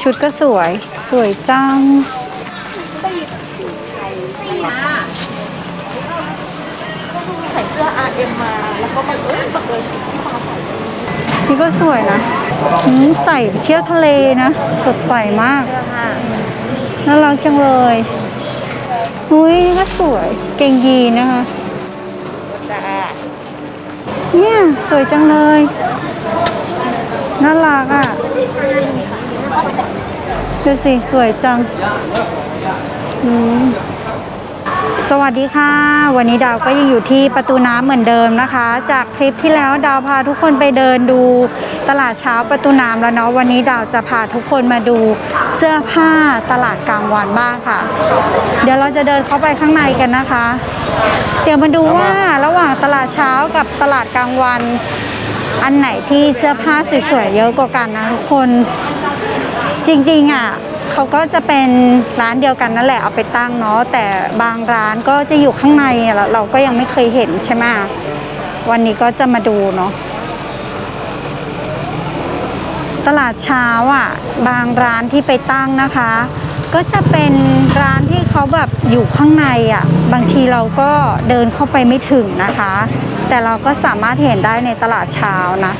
ชุดก็สวย สวยจัง ใส่เสื้อ RM มา แล้วก็มาเอ้ยบังเอิญที่มาใส่นี่ก็สวยนะอืมใส่เที่ยวทะเลนะ สดใสมาก น่ารักจังเลย อุ้ยนี่ก็สวย เกงยีนนะคะจ้าเนี่ย สวยจังเลย น่ารักอะ ดูสิ สวยจังอืมสวัสดีค่ะ วันนี้ดาวก็ยังอยู่ที่ประตูน้ำเหมือนเดิมนะคะ จากคลิปที่แล้วดาวพาทุกคนไปเดินดูตลาดเช้าประตูน้ำแล้วเนาะวันนี้ดาวจะพาทุกคนมาดูเสื้อผ้าตลาดกลางวันบ้างค่ะ เดี๋ยวเราจะเดินเข้าไปข้างในกันนะคะ เดี๋ยวมาดูว่าระหว่างตลาดเช้ากับตลาดกลางวัน อันไหนที่เสื้อผ้าสวยๆเยอะกว่ากันนะทุกคน จริงๆอะเขาก็จะเป็นร้านเดียวกันนั่นแหละเอาไปตั้งเนาะแต่บางร้านก็จะอยู่ข้างในเราเราก็ยังไม่เคยเห็นใช่ไหมวันนี้ก็จะมาดูเนาะตลาดเช้าอะ บางร้านที่ไปตั้งนะคะ ก็จะเป็นร้านที่เขาแบบอยู่ข้างในอะ บางทีเราก็เดินเข้าไปไม่ถึงนะคะ แต่เราก็สามารถเห็นได้ในตลาดเช้านะ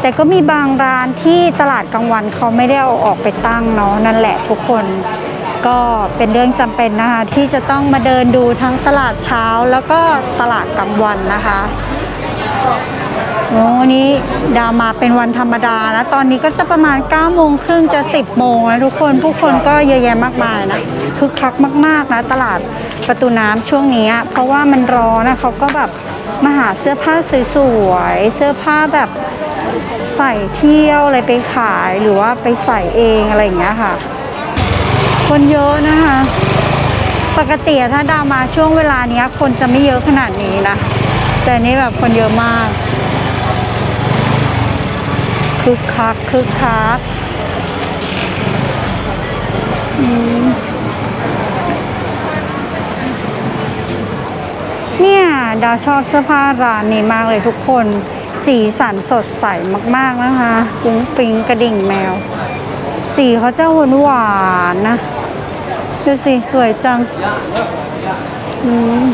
แต่ก็มีบางร้านที่ตลาดกลางวันเขาไม่ได้เอาออกไปตั้งเนาะนั่นแหละทุกคนก็เป็นเรื่องจำเป็นนะคะที่จะต้องมาเดินดูทั้งตลาดเช้าแล้วก็ตลาดกลางวันนะคะ โอ้วันนี้ดาวมาเป็นวันธรรมดานะตอนนี้ก็จะประมาณ9โมงครึ่งจะ 10 โมงแล้วทุกคนผู้คนก็เยอะแยะมากมายนะคึกคักมาก ๆนะตลาดประตูน้ำช่วงนี้ เพราะว่ามันร้อนนะเขาก็แบบมาหาเสื้อผ้าสวยๆเสื้อผ้าแบบใส่เที่ยวอะไรไปขายหรือว่าไปใส่เองอะไรอย่างเงี้ยค่ะ คนเยอะนะคะ ปกติถ้าดาวมาช่วงเวลานี้คนจะไม่เยอะขนาดนี้นะ แต่นนี้แบบคนเยอะมาก คึกคักคึกคักเนี่ย ดาวชอบเสื้อผ้าร้านนี้มากเลยทุกคน สีสันสดใสมากๆนะคะฟุ้งฟิงกระดิ่งแมว สีเขาจะหวานหวานๆนะ ดูสิ สวยจัง อืม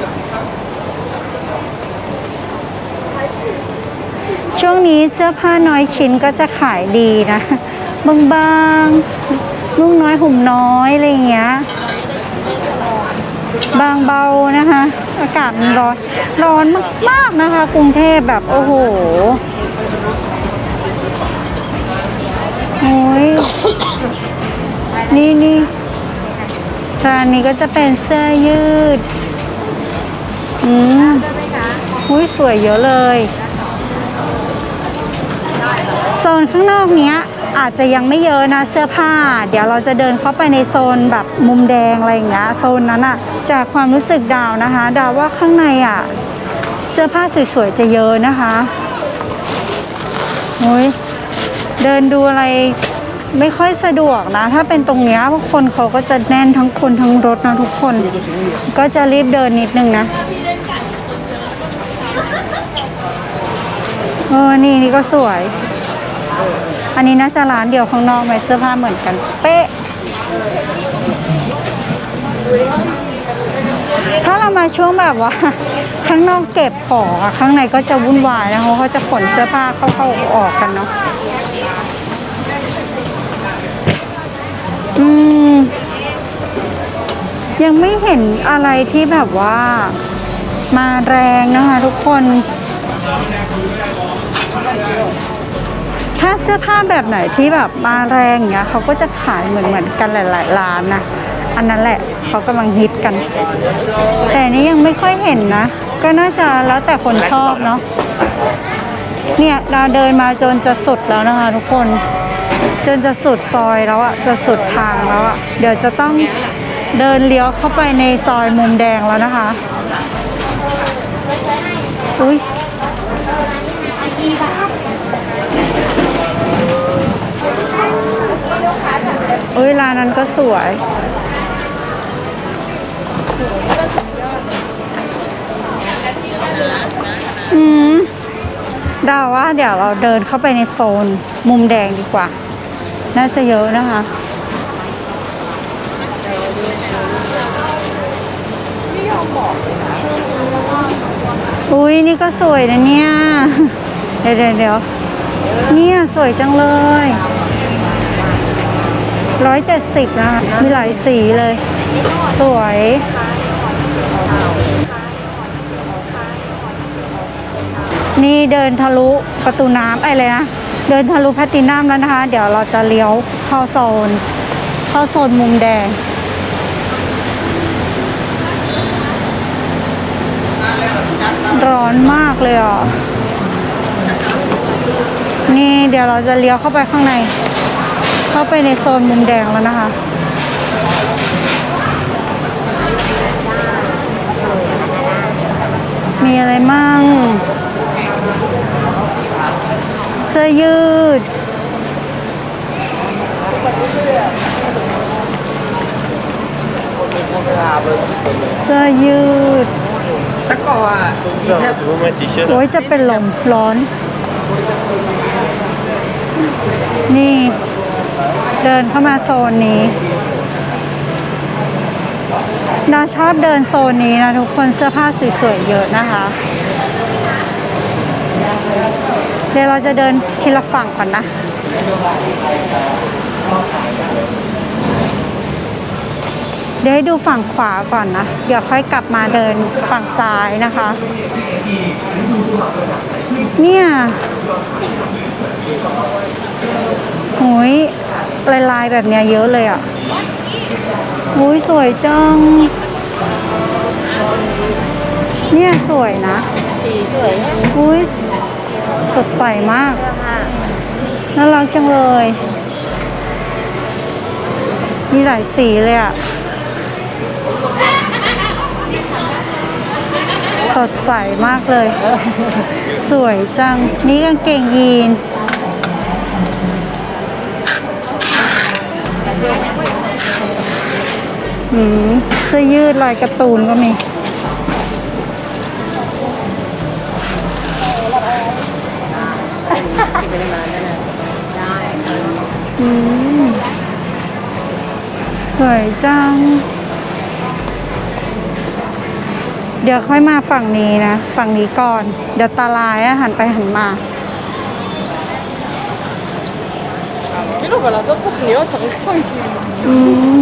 ช่วงนี้เสื้อผ้าน้อยชิ้นก็จะขายดีนะ บางๆนุ่งน้อยห่มน้อยอะไรเงี้ย บางเบานะคะ อากาศมันร้อนร้อนมากๆนะคะ กรุงเทพแบบโอ้โหโอ้ยนี่นี่ร้านนี้ก็จะเป็นเสื้อยืด อืมอุ้ยสวยเยอะเลย นข้างนอกเนี้ยอาจจะยังไม่เยอะนะเสื้อผ้า เดี๋ยวเราจะเดินเข้าไปในโซนแบบมุมแดงอะไรอย่างเงี้ยโซนนั้นอะจากความรู้สึกดาวนะคะ ดาวว่าข้างในอะเสื้อผ้าสวยๆจะเยอะนะคะโอ้ยเดินดูอะไรไม่ค่อยสะดวกนะ ถ้าเป็นตรงเนี้ยพราะคนเขาก็จะแน่นทั้งคนทั้งรถนะทุกคน ก็จะรีบเดินนิดนึงนะเออนี่นี่ก็สวย อันนี้น่าจะร้านเดียวข้างนอกไหมเสื้อผ้าเหมือนกัน เป๊ะ ถ้าเรามาช่วงแบบว่า ข้างนอกเก็บของอะข้างในก็จะวุ่นวายนะเพราะเขาจะขนเสื้อผ้าเข้าเข้าออกกันเนาะอืมยังไม่เห็นอะไรที่แบบว่ามาแรงนะคะทุกคน ถ้าเสื้อผ้าแบบไหนที่แบบมาแรงเงี้ยเขาก็จะขายเหมือนเหมือนกันหลาย ๆ ร้านนะอันนั้นแหละเขากำลังฮิตกัน แต่นนี้ยังไม่ค่อยเห็นนะ ก็น่าจะแล้วแต่คนชอบเนาะเนี่ยเราเดินมาจนจะสุดแล้วนะคะทุกคน จนจะสุดซอยแล้วอะจะสุดทางแล้วอะเดี๋ยวจะต้องเดินเลี้ยวเข้าไปในซอยมุมแดงแล้วนะคะ อุ้ย เอ้ยร้านนั้นก็สวย อืมดาว่าเดี๋ยวเราเดินเข้าไปในโซนมุมแดงดีกว่า น่าจะเยอะนะคะ อุ้ยนี่ก็สวยนะเนี่ย เดี๋ยวเดี๋ยวเนี่ยสวยจังเลย ร้อยเจ็ดสิบนะคะมีหลายสีเลย สวย นี่เดินทะลุประตูน้ำไอ้เลยนะ เดินทะลุแพตตินัมแล้วนะคะ เดี๋ยวเราจะเลี้ยวเข้าโซน เข้าโซนมุมแดงร้อนมากเลยอะ นี่เดี๋ยวเราจะเลี้ยวเข้าไปข้างใน เข้าไปในโซนมุมแดงแล้วนะคะ มีอะไรมั่ง เสื้อยืด เสื้อยืด ตะกออะ vous mettez t-shirt โอ้ยจะเป็นลมร้อน นี่ เดินเข้ามาโซนนี้ดาชอบเดินโซนนี้นะทุกคนเสื้อผ้าสวยๆเยอะนะคะ เดี๋ยวเราจะเดินทีละฝั่งก่อนนะ เดี๋ยวให้ดูฝั่งขวาก่อนนะ เดี๋ยวค่อยกลับมาเดินฝั่งซ้ายนะคะ เนี่ยโอ้ย ลายลายๆแบบเนี้ยเยอะเลยอะโอ้ยสวยจัง เนี่ยสวยนะ สีสวยอุ้ยสดใสมาก น่ารักจังเลย มีหลายสีเลยอะ สดใสมากเลย สวยจัง นี่กางเกงยีน อืมเสื้อยืดลายการ์ตูนก็มีอืมสวยจัง เดี๋ยวค่อยมาฝั่งนี้นะ ฝั่งนี้ก่อน เดี๋ยวตาลายอะหันไปหันมา Quello che la sotto qui oggi è poi อืม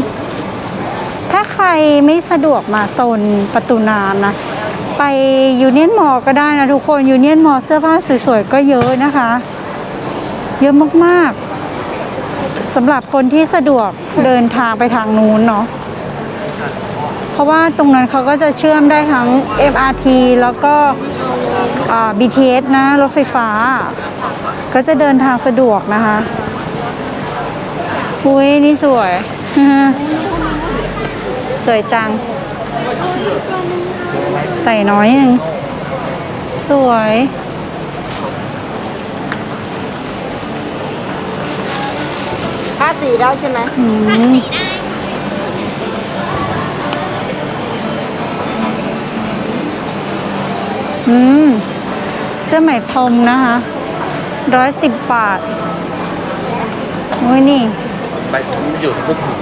ถ้า ใครไม่สะดวกมาโซนประตูน้ำนะ ไปยูเนียนมอก็ได้นะทุกคนยูเนียนมอเสื้อผ้าสวยๆก็เยอะนะคะ เยอะมากๆสำหรับคนที่สะดวกเดินทางไปทางนู้นเนาะเพราะว่าตรงนั้นเขาก็จะเชื่อมได้ทั้ง MRT แล้วก็ BTS นะ รถไฟฟ้า ก็จะเดินทางสะดวกนะคะ อุ้ยนี่สวย สวยจัง ใส่น้อยหนึงสวยค่าสีได้ใช่ไหมอืมอืมเสื้อไหมพรมนะคะร้อยสิบบาทโอ้ยนี่ ไปอยู่ที่พูดถึง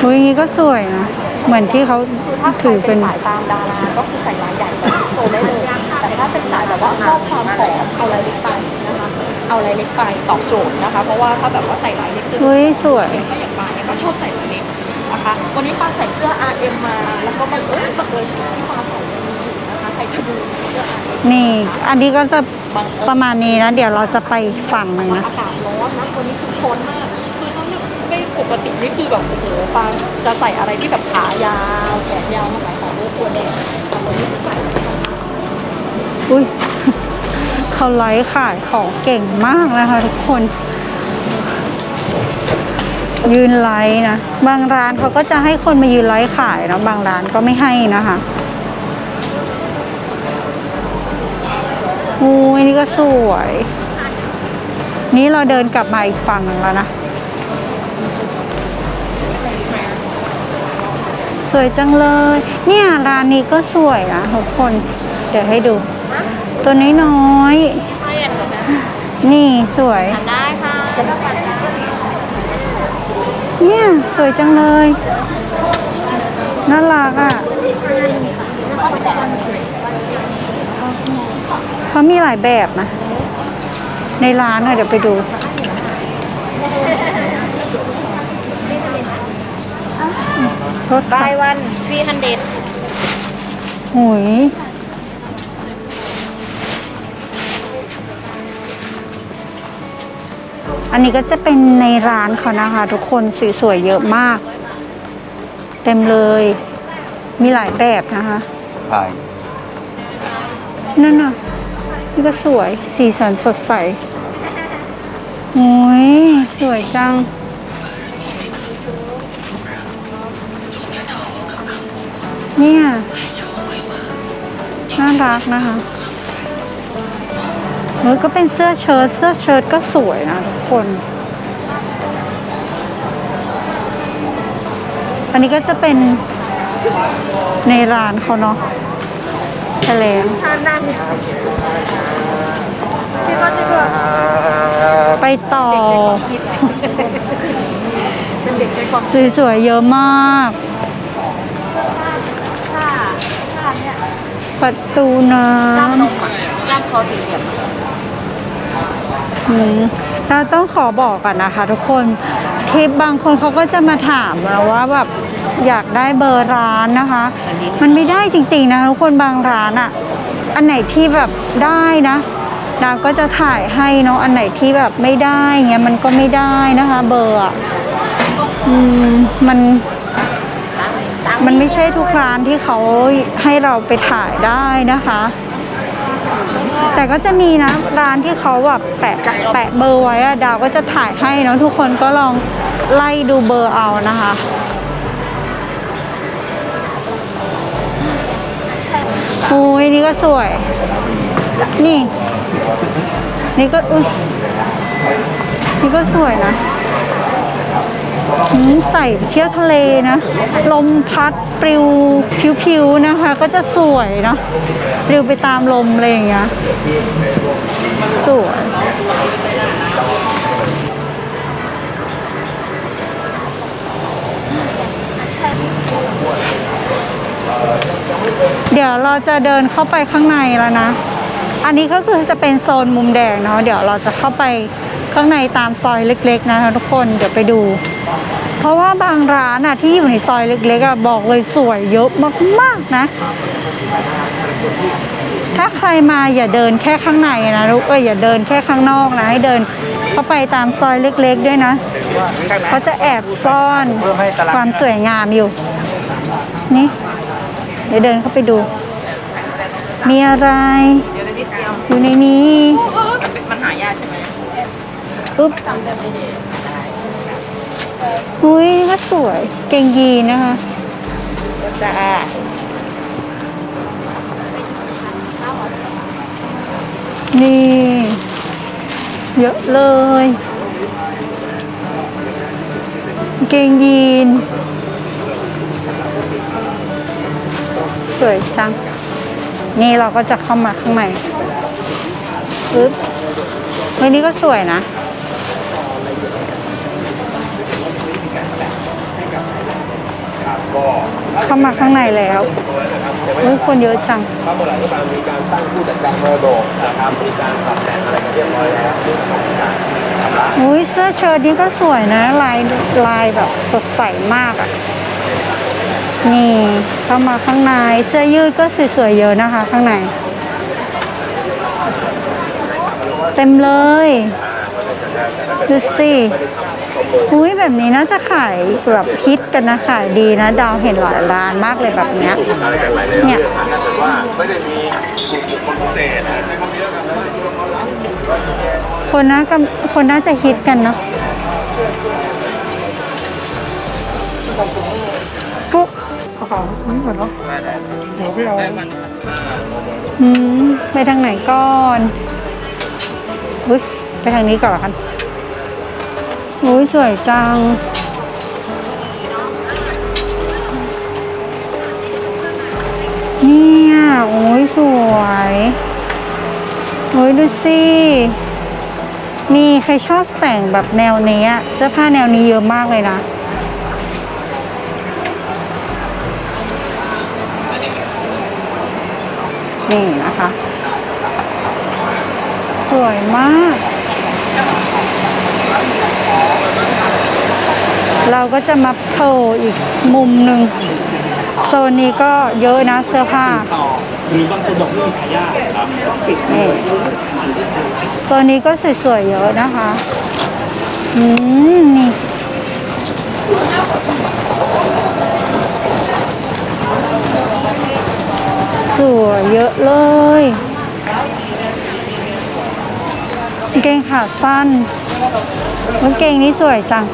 โอ้ยอย่างงี้ก็สวยนะ เหมือนที่เขาถ้าใครถือเป็เป็นน สายตามดาราก็คือใส่ลายใหญ่แบบโซได้เลยแต่ถ้าเป็นสายแบบว่าชอบความผอมเอาลายเล็กไปนะคะเอาลายเล็กไปตอบโจทย์นะคะ เพราะว่าถ้าแบบว่าใส่ลายเล็กจะเฮ้ยสวย ก็อย่างปาเนี่ยก็ชอบใส่ลายเล็กนะคะวันนี้ปาใส่เสื้อ RM มาแล้วก็มันเออบังเอิญที่ปาใส่นะคะใครจะดูเสื้อ RM นี่ อันนี้ก็จะบังเอิญประมาณนี้นะ เดี๋ยวเราจะไปอีกฝั่งหนึ่งนะ อากาศร้อนนะวันนี้คือทนมากคือถ้าไม่ ปกตินี่คือแบบโอ้โหปาจะใส่อะไรที่แบบขายาวแขนยาวมาหมายความว่าตัวแดงแต่วันนี้คือใส่อุ้ยเขาไลฟ์ขายของเก่งมากนะคะทุกคน ยืนไลฟ์นะบางร้านเขาก็จะให้คนมายืนไลฟ์ขายนะบางร้านก็ไม่ให้นะคะอุ้ยนี่ก็สวย นี่เราเดินกลับมาอีกฝั่งหนึ่งแล้วนะ สวยจังเลย เนี่ยร้านนี้ก็สวยนะทุกคน เดี๋ยวให้ดู ตัวน้อยน้อยๆนี่สวยได้ค่ะจะต้องการสวยจังเลยน่ารักอะเขามีหลายแบบนะ ในร้านอะเดี๋ยวไปดู โทษค่ะบายวันฟีฮันเดดหุยอันนี้ก็จะเป็นในร้านเขานะคะ ทุกคนสวยๆเยอะมาก เต็มเลย มีหลายแบบนะคะใช่นั่นน่ะนี่ก็สวยสีสันสดใสโอ้ยสวยจัง เนี่ยน่ารักนะคะเฮ้ยก็เป็นเสื้อเชิ้ตเสื้อเชิ้ตก็สวยนะทุกคน อันนี้ก็จะเป็นในร้านเขาเนาะทะเลทานนั่นพี่ก็จะเกิดไปต่อเป็นเด็กใช้ความสวยๆเยอะมาก ค่าค่าเนี่ย ประตูน้ร่ามคอสี่เหลี่ยมอะำอืมเราต้องขอบอกก่อนนะคะทุกคนคลิปบางคนเขาก็จะมาถามเราว่าแบบอยากได้เบอร์ร้านนะคะ มันไม่ได้จริงๆนะทุกคนบางร้านอะอันไหนที่แบบได้นะดาก็จะถ่ายให้เนาะอันไหนที่แบบไม่ได้เงี้ยมันก็ไม่ได้นะคะ เบอร์อะอืมมัน มันไม่ใช่ทุกร้านที่เขาให้เราไปถ่ายได้นะคะ แต่ก็จะมีนะร้านที่เขาแบบแปะแปะเบอร์ไว้อะดาวก็จะถ่ายให้เนาะทุกคนก็ลองไล่ดูเบอร์เอานะคะโอ้ยนี่ก็สวย นี่ นี่ก็อุ้ยนี่ก็สวยนะ ใส่เที่ยวทะเลนะ ลมพัดปลิวผิวๆนะคะ ก็จะสวยเนาะปลิวไปตามลมอะไรอย่างเงี้ยสวยเดี๋ยวเราจะเดินเข้าไปข้างในแล้วนะ อันนี้ก็คือจะเป็นโซนมุมแดงเนาะ เดี๋ยวเราจะเข้าไปข้างในตามซอยเล็ก ๆ นะคะทุกคน เดี๋ยวไปดู เพราะว่าบางร้านอะที่อยู่ในซอยเล็กๆอะบอกเลยสวยเยอะมากๆนะ ถ้าใครมาอย่าเดินแค่ข้างในนะลูกเอ้ยอย่าเดินแค่ข้างนอกนะให้เดินเข้าไปตามซอยเล็กๆด้วยนะเขาจะแอบซ่อนความสวยงามอยู่ นี่ เดี๋ยวเดินเข้าไปดู มีอะไร อยู่ในนี้มันหายากใช่ไหมปุ๊บ อุ้ยนี่ก็สวย เกงยีนนะคะจ้านี่ เยอะเลย เกงยีน สวยจัง นี่เราก็จะเข้ามาข้างในปึ๊บเฮ้ยนี่ก็สวยนะ เข้ามาข้างในแล้วเฮ้ยคนเยอะจังถ้าเมื่อไหร่ก็ตามมีการตั้งผู้จัดการมรดกนะครับมีการปรับแต่งอะไรกันเรียบร้อยแล้วเรื่องของการชำระอุ้ยเสื้อเชิ้ตนี่ก็สวยนะลายลายแบบสดใสมากอะ่ะนี่เข้ามาข้างในเสื้อยืดก็สวยๆเยอะนะคะ ข้างใน เต็มเลยดูสิ อุ้ยแบบนี้น่าจะขายแบบฮิตกันนะขายดีนะดาวเห็นหลายร้านมากเลยแบบเนี้ยเนี่ยคนน่าจะคนน่าจะฮิตกันเนาะปุ๊บของนี่เหมือนเนาะเดี๋ยวพี่เอาอืมไปทางไหนก่อนอุ้ยไปทางนี้ก่อนละกัน อุ้ยสวยจัง เนี่ยอุ้ยสวยอุ้ยดูสิมีใครชอบแต่งแบบแนวนี้เสื้อผ้าแนวนี้เยอะมากเลยนะนี่นะคะ สวยมาก เราก็จะมาโผล่อีกมุมหนึ่งโซนนี้ก็เยอะนะเสื้อผ้าต่อหรือบางคนบอกไม่มีขายยากครับนี่โซนนี้ก็สวยๆเยอะนะคะอืมนี่สวยเยอะเลยเกงขาสั้นเกงนี้สวยจัง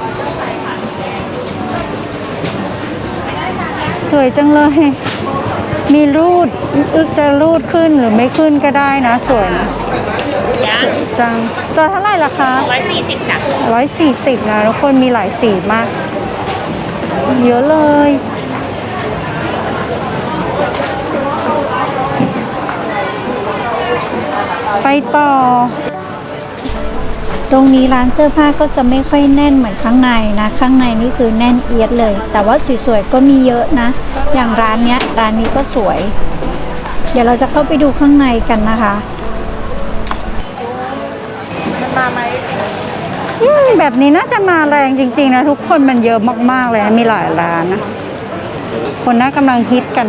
สวยจังเลย มีรูดอึกจะรูดขึ้นหรือไม่ขึ้นก็ได้นะ สวยนะจังตัวเท่าไหร่ล่ะคะร้อยสี่สิบจ้ะร้อยสี่สิบนะทุกคนมีหลายสีมาก เยอะเลยไปต่อ ตรงนี้ร้านเสื้อผ้าก็จะไม่ค่อยแน่นเหมือนข้างในนะ ข้างในนี่คือแน่นเอียดเลย แต่ว่าสวยๆก็มีเยอะนะ อย่างร้านเนี้ยร้านนี้ก็สวย เดี๋ยวเราจะเข้าไปดูข้างในกันนะคะมันมาไหมแบบนี้น่าจะมาแรงจริงๆนะทุกคนมันเยอะมากๆเลยนะมีหลายร้านนะคนน่ากำลังฮิตกัน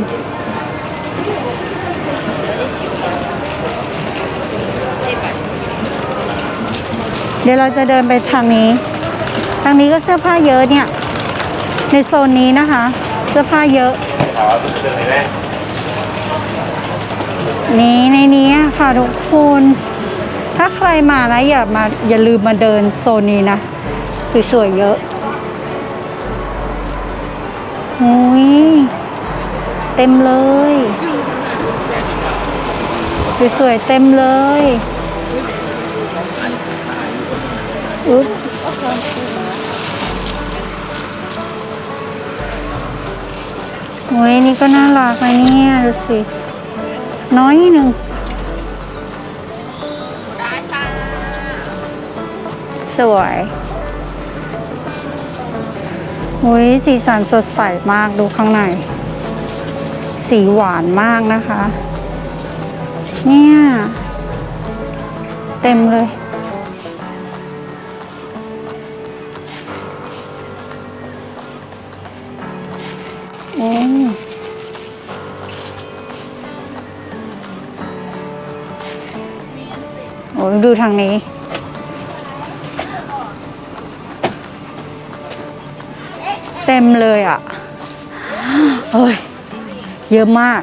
เดี๋ยวเราจะเดินไปทางนี้ ทางนี้ก็เสื้อผ้าเยอะเนี่ย ในโซนนี้นะคะ เสื้อผ้าเยอะ นี่ในนี้ค่ะทุกคนถ้าใครมานะอย่ามาอย่าลืมมาเดินโซนนี้นะ สวยๆเยอะโอ้ยเต็มเลย สวยๆเต็มเลยอุ๊บ โอ้ยนี่ก็น่ารักนะเนี่ยดูสิ น้อยหนึ่งสวยโอ้ยสีสันสดใสมากดูข้างใน สีหวานมากนะคะ เนี่ย เต็มเลย ทางนี้ เต็มเลยอะเฮ้ย เยอะมาก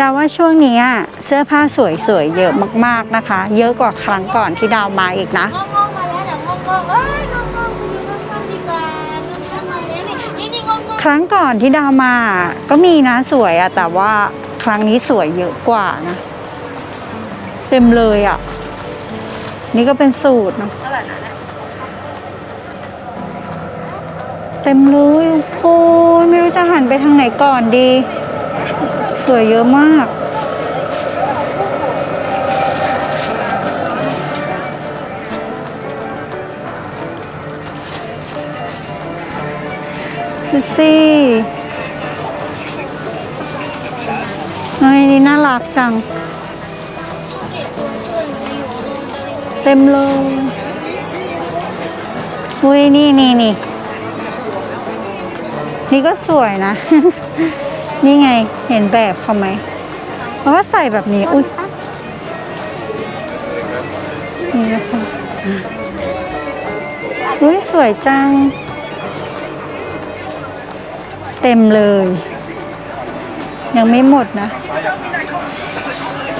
ดาวว่าช่วงนี้เสื้อผ้าสวยๆ เยอะมากๆนะคะ เยอะกว่าครั้งก่อนที่ดาวมาอีกนะงงมาแล้วเดี๋ยวงงๆเอ้ยงงๆคุณดูงดีกว่างงมาแล้วนี่นี่นี่งงครั้งก่อนที่ดาวมาก็มีนะสวยอะแต่ว่าครั้งนี้สวยเยอะกว่านะ ต็มเลยอะ นี่ก็เป็นสูตรเนาะเท่าไหร่นะเนี่ยเต็มเลยโอ้ยไม่รู้จะหันไปทางไหนก่อนดี สวยเยอะมาก ดูสิเฮ้ยนี่น่ารักจัง เต็มเลยอุ้ยนี่นี่นี่นี่ก็สวยนะ นี่ไงเห็นแบบเขาไหมเพราะว่าใส่แบบนี้ อุ้ยนี่นะคะอุ้ยสวยจัง เต็มเลย ยังไม่หมดนะ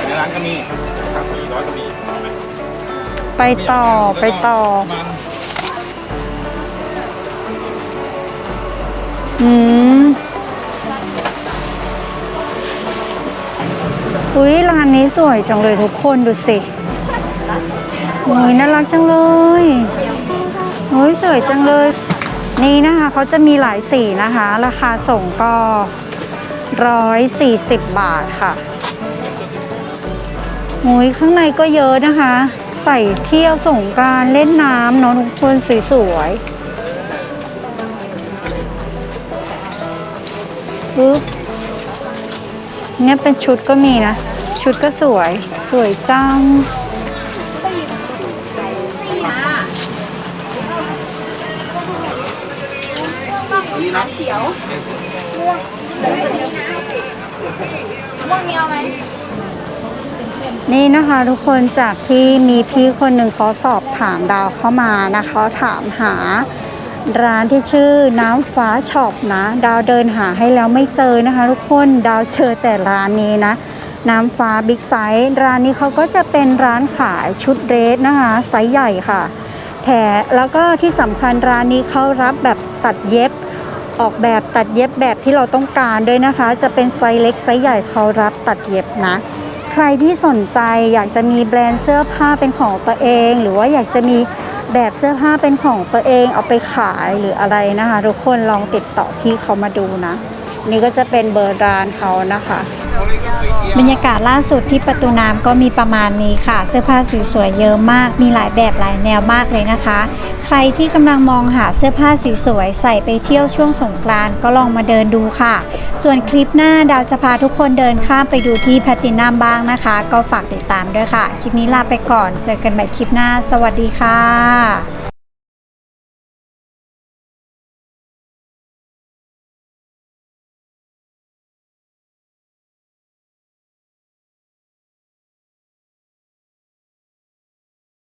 ในร้านก็มีรับสี่ร้อยก็มี ไปต่อไปต่อ อืมอุ้ยร้านนี้สวยจังเลยทุกคนดูสิอุ้ยน่ารักจังเลยอุ้ยสวยจังเลย นี่นะคะเขาจะมีหลายสีนะคะ ราคาส่งก็ร้อยสี่สิบบาทค่ะอุ้ยข้างในก็เยอะนะคะ ใส่เที่ยวสงการเล่นน้ำเนาะทุกคนสวยๆปึ๊บเนี่ยเป็นชุดก็มีนะ ชุดก็สวย สวยจังนี่นะ นี่นะคะทุกคนจากที่มีพี่คนหนึ่งเขาสอบถามดาวเข้ามานะคะเขาถามหาร้านที่ชื่อน้ำฟ้าช็อปนะ ดาวเดินหาให้แล้วไม่เจอนะคะ ทุกคนดาวเจอแต่ร้านนี้นะ น้ำฟ้าบิ๊กไซส์ร้านนี้เขาก็จะเป็นร้านขายชุดเดรสนะคะไซส์ใหญ่ค่ะแถมแล้วก็ที่สำคัญร้านนี้เขารับแบบตัดเย็บออกแบบตัดเย็บแบบที่เราต้องการด้วยนะคะ จะเป็นไซส์เล็กไซส์ใหญ่เขารับตัดเย็บนะ ใครที่สนใจอยากจะมีแบรนด์เสื้อผ้าเป็นของตัวเอง หรือว่าอยากจะมีแบบเสื้อผ้าเป็นของตัวเองเอาไปขายหรืออะไรนะคะ ทุกคนลองติดต่อพี่เขามาดูนะ นี่ก็จะเป็นเบอร์ร้านเขานะคะ บรรยากาศล่าสุดที่ประตูน้ำก็มีประมาณนี้ค่ะ เสื้อผ้าสวยๆเยอะมาก มีหลายแบบหลายแนวมากเลยนะคะ รที่กำลังมองหาเสื้อผ้าสวยๆใส่ไปเที่ยวช่วงสงกรานต์ก็ลองมาเดินดูค่ะ ส่วนคลิปหน้าดาวจะพาทุกคนเดินข้ามไปดูที่แพตตินัมบ้างนะคะ ก็ฝากติดตามด้วยค่ะ คลิปนี้ลาไปก่อน เจอกันใหม่คลิปหน้า สวัสดีค่ะ